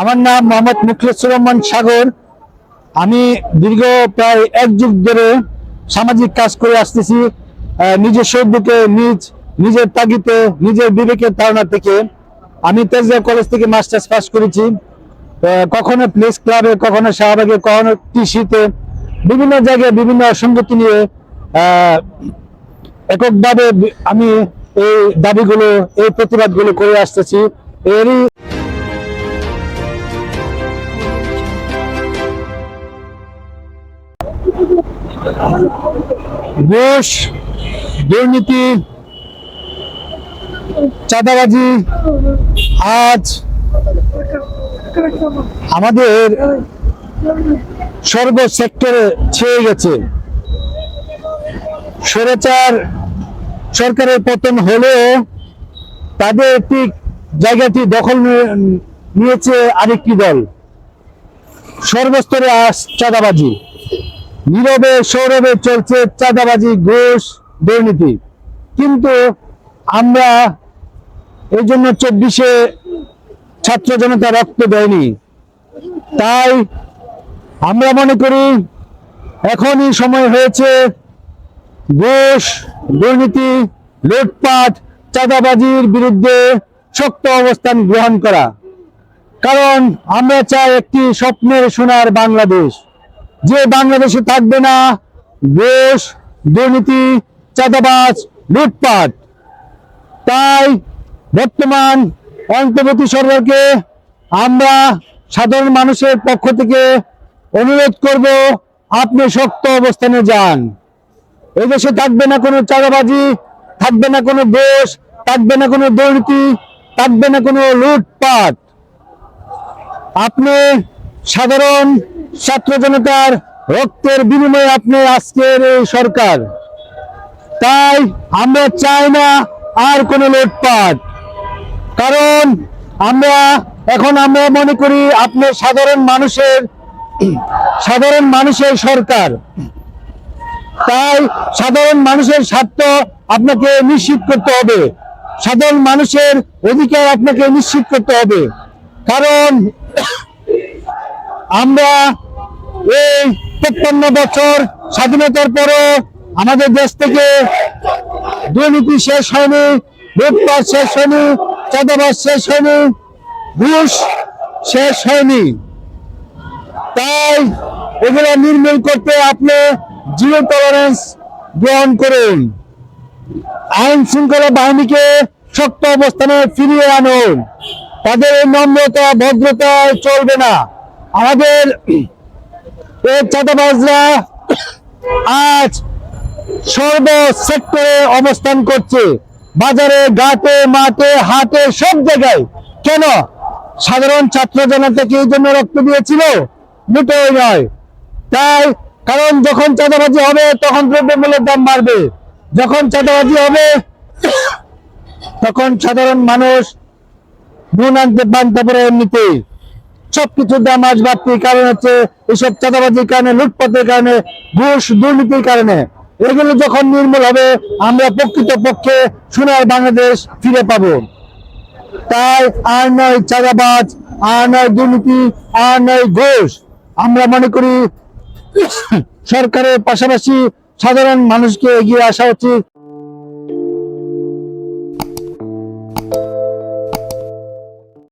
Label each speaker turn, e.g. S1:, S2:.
S1: আমার নাম মোহাম্মদ মুখলেসুর রহমান সাগর। আমি দীর্ঘ প্রায় এক যুগ ধরে সামাজিক কাজ করে আসতেছি নিজের উদ্যোগে নিজ, নিজের তাগিতে নিজের বিবেকের ধারণা থেকে। আমি তেজগাঁও কলেজ থেকে মাস্টার্স পাস করেছি। কখনো প্লেস ক্লাবে, কখনো শাহবাগে, কখনো কৃষিতে বিভিন্ন জায়গায় বিভিন্ন সংগতি নিয়ে এককভাবে আমি এই দাবিগুলো, এই প্রতিবাদগুলো করে আসতেছি। এরই ঘুষ, দুর্নীতি, চাঁদাবাজি, আজ আমাদের সর্ব সেক্টরে ছেয়ে গেছে। স্বৈরাচার সরকারের পতন হলেও তাদের ঠিক জায়গাটি দখল নিয়ে- নিয়েছে আরেকটি দল। সর্বস্তরে চাঁদাবাজি। নীরবে সৌরভে চলছে চাঁদাবাজি, ঘুষ, দুর্নীতি। কিন্তু আমরা এই জন্য চব্বিশে ছাত্র জনতা রক্ত দেয়নি। তাই আমরা মনে করি এখনই সময় হয়েছে ঘুষ, দুর্নীতি, লুটপাট, চাঁদাবাজির বিরুদ্ধে শক্ত অবস্থান গ্রহণ করা। কারণ আমরা চাই একটি স্বপ্নের সোনার বাংলাদেশ। যে বাংলাদেশে থাকবে না ঘুষ দুর্নীতি, চাঁদাবাজ, লুটপাট। তাই বর্তমান অন্তর্বর্তী সরকারকে আমরা সাধারণ মানুষের পক্ষ থেকে অনুরোধ করব, আপনি শক্ত অবস্থানে যান। এই দেশে থাকবে না কোনো চাঁদাবাজি, থাকবে না কোনো দোষ থাকবে না কোনো দুর্নীতি, থাকবে না কোনো লুটপাট। আপনি সাধারণ ছাত্র জনতার রক্তের বিনিময়ে আপনি আজকের এই সরকার। তাই আমরা চাই না আর কোনো লুটপাট। কারণ আমরা, এখন আমরা মনে করি আপনি সাধারণ মানুষের সাধারণ মানুষের সরকার। তাই সাধারণ মানুষের স্বার্থ আপনাকে নিশ্চিত করতে হবে। সাধারণ মানুষের অধিকার আপনাকে নিশ্চিত করতে হবে। কারণ আমরা এই তেপ্পান্ন বছর স্বাধীনতার পরও আমাদের দেশ থেকে দুর্নীতি শেষ হয়নি, লুটপাট শেষ হয়নি, চাঁদাবাজ শেষ হয়নি, ঘুষ শেষ হয়নি। তাই এগুলো নির্মূল করতে আপনি জিরো টলারেন্স গ্রহণ করুন। আইন শৃঙ্খলা বাহিনীকে শক্ত অবস্থানে ফিরিয়ে আনুন। তাদের নম্রতা, ভদ্রতায় চলবে না। আমাদের এই চাঁদাবাজরা আজ সর্ব সেক্টরে অবস্থান করছে। বাজারে, ঘাটে, মাঠে, হাটে, সব জায়গায়। কেন? সাধারণ ছাত্র জনতাকে এই জন্য রক্ত দিয়েছিল? মোটেই নয়। তাই কারণ যখন চাঁদাবাজি হবে, তখন দ্রব্যমূল্যের দাম বাড়বে। যখন চাঁদাবাজি হবে, তখন সাধারণ মানুষ নুন আনতে পান তারপরে এমনিতেই। সবকিছুর দাম আজ কারণ হচ্ছে এসব চাঁদাবাজির কারণে, লুটপাটের কারণে, ঘুষ, দুর্নীতির কারণে। এগুলো যখন নির্মূল হবে, আমরা প্রকৃত পক্ষে সোনার বাংলাদেশ ফিরে পাব। তাই আর নয় চাঁদাবাজ, আর নয় দুর্নীতি, আর নয় ঘুষ। আমরা মনে করি, সরকারের পাশাপাশি সাধারণ মানুষকে এগিয়ে আসা উচিত।